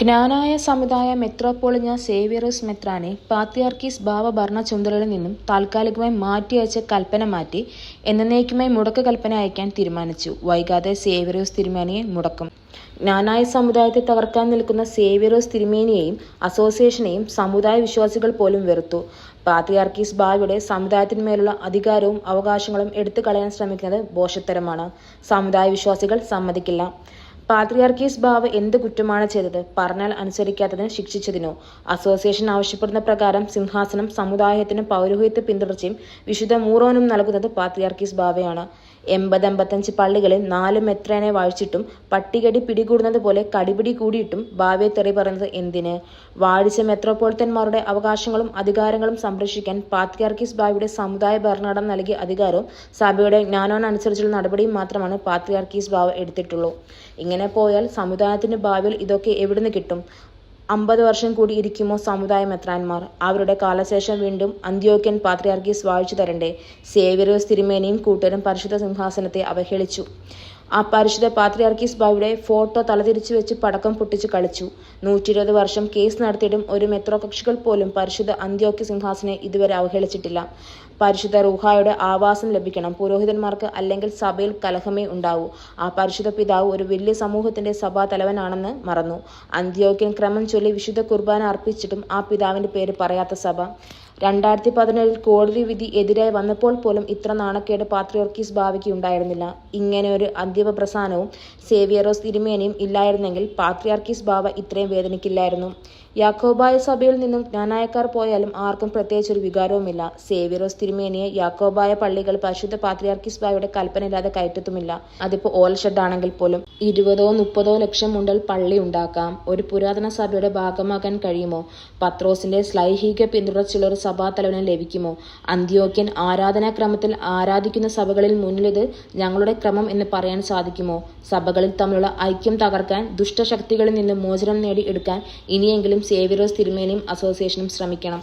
ജ്ഞാനായ സമുദായ മെത്രാപ്പോളിഞ്ഞ സേവിയറസ് മെത്രാനെ പാത്രിയാർക്കീസ് ഭാവ ഭരണ ചുമതലകളിൽ നിന്നും താൽക്കാലികമായി മാറ്റിയയച്ച കൽപ്പന മാറ്റി എന്നേക്കുമായി മുടക്ക് കൽപ്പന അയക്കാൻ തീരുമാനിച്ചു. വൈകാതെ സേവിയറസ് തിരുമേനിയെ മുടക്കും. ജ്ഞാനായ സമുദായത്തെ തകർക്കാൻ നിൽക്കുന്ന സേവിയറസ് തിരുമേനിയെയും അസോസിയേഷനെയും സമുദായ വിശ്വാസികൾ പോലും വെറുത്തു. പാത്രിയാർക്കീസ് ബാവയുടെ സമുദായത്തിന്മേലുള്ള അധികാരവും അവകാശങ്ങളും എടുത്തു കളയാൻ ശ്രമിക്കുന്നത് ബോഷത്തരമാണ് സമുദായ വിശ്വാസികൾ സമ്മതിക്കില്ല. പാത്രിയാർക്കീസ് ബാവ് എന്ത് കുറ്റമാണ് ചെയ്തത്? പറഞ്ഞാൽ അനുസരിക്കാത്തതിന് ശിക്ഷിച്ചതിനോ? അസോസിയേഷൻ ആവശ്യപ്പെടുന്ന പ്രകാരം സിംഹാസനം സമുദായത്തിന് പൗരോഹിത്യ പിന്തുടർച്ചയും വിശുദ്ധ മൂറോനും നൽകുന്നത് പാത്രിയാർക്കീസ് ബാവയാണ് എൺപത് എൺപത്തഞ്ച് പള്ളികളിൽ നാല് മെത്രേനെ വാഴിച്ചിട്ടും പട്ടികടി പിടികൂടുന്നത് പോലെ കടിപിടി കൂടിയിട്ടും ഭാവിയെ തെറി പറയുന്നത് എന്തിന്? വാഴിച്ച മെത്രോപൊളിത്തന്മാരുടെ അവകാശങ്ങളും അധികാരങ്ങളും സംരക്ഷിക്കാൻ പാത്രിയാർക്കിസ് ഭാവിയുടെ സമുദായ ഭരണഘടന നൽകിയ അധികാരവും സഭയുടെ ജ്ഞാനോനനുസരിച്ചുള്ള നടപടിയും മാത്രമാണ് പാത്രിയാർക്കീസ് ബാവ എടുത്തിട്ടുള്ളൂ. ഇങ്ങനെ പോയാൽ സമുദായത്തിന്റെ ഭാവിയിൽ ഇതൊക്കെ എവിടുന്ന് കിട്ടും? അമ്പത് വർഷം കൂടി ഇരിക്കുമോ സമുദായ മെത്രാന്മാർ അവരുടെ കാലശേഷം വീണ്ടും അന്ത്യോക്യൻ പാത്രിയാർക്കീസ് വാഴിച്ചു തരണ്ടേ. സേവ്യരോസ് തിരുമേനിയും കൂട്ടരും പരിശുദ്ധ സിംഹാസനത്തെ അവഹേളിച്ചു. ആ പരിശുദ്ധ പാത്രിയാർക്കീസ് ബായുടെ ഫോട്ടോ തലതിരിച്ചു വെച്ച് പടക്കം പൊട്ടിച്ച് കളിച്ചു. നൂറ്റി ഇരുപത് വർഷം കേസ് നടത്തിയിട്ടും ഒരു മെത്രോ കക്ഷികൾ പോലും പരിശുദ്ധ അന്ത്യോക്യ സിംഹാസിനെ ഇതുവരെ അവഹേളിച്ചിട്ടില്ല. പരിശുദ്ധ റൂഹായുടെ ആവാസം ലഭിക്കണം. പുരോഹിതന്മാർക്ക് അല്ലെങ്കിൽ സഭയിൽ കലഹമേ ഉണ്ടാവൂ. ആ പരിശുദ്ധ പിതാവ് ഒരു വലിയ സമൂഹത്തിന്റെ സഭാ തലവനാണെന്ന് മറന്നു. അന്ത്യോക്യൻ ക്രമം ചൊല്ലി വിശുദ്ധ കുർബാന അർപ്പിച്ചിട്ടും ആ പിതാവിന്റെ പേര് പറയാത്ത സഭ. രണ്ടായിരത്തി പതിനേഴിൽ കോടതി വിധി എതിരായി വന്നപ്പോൾ പോലും ഇത്ര നാണക്കേട് പാത്രിയോർക്കീസ് ഭാവിക്ക് ഉണ്ടായിരുന്നില്ല ഇങ്ങനെ ഒരു അന്തിമ പ്രസ്ഥാനവും സേവിയറോസ് തിരുമേനിയും ഇല്ലായിരുന്നെങ്കിൽ പാത്രിയാർക്കീസ് ബാവ ഇത്രയും വേദനിക്കില്ലായിരുന്നു. യാക്കോബായ സഭയിൽ നിന്നും ജ്ഞാനായക്കാർ പോയാലും ആർക്കും പ്രത്യേകിച്ച് ഒരു വികാരവുമില്ല. സേവിയറോസ് തിരുമേനിയെ യാക്കോബായ പള്ളികൾ പരിശുദ്ധ പാത്രിയാർക്കിസ് ബായുടെ കൽപ്പനയില്ലാതെ കയറ്റത്തുമില്ല. അതിപ്പോ ഓൽ ഷെഡാണെങ്കിൽ പോലും ഇരുപതോ മുപ്പതോ ലക്ഷം മുണ്ടൽ പള്ളി ഉണ്ടാക്കാം. ഒരു പുരാതന സഭയുടെ ഭാഗമാകാൻ കഴിയുമോ? പത്രോസിന്റെ സ്ലൈഹിക പിന്തുടർച്ചുള്ള ഒരു സഭാതലവനെ ലഭിക്കുമോ? അന്ത്യോക്യൻ ആരാധനാക്രമത്തിൽ ആരാധിക്കുന്ന സഭകളിൽ മുന്നിലിത് ഞങ്ങളുടെ ക്രമം എന്ന് പറയാൻ സാധിക്കുമോ? സഭകളിൽ തമ്മിലുള്ള ഐക്യം തകർക്കാൻ ദുഷ്ടശക്തികളിൽ നിന്ന് മോചനം നേടി എടുക്കാൻ ഇനിയെങ്കിലും സേവിയറോസ് തിരുമേനിയും അസോസിയേഷനും ശ്രമിക്കണം.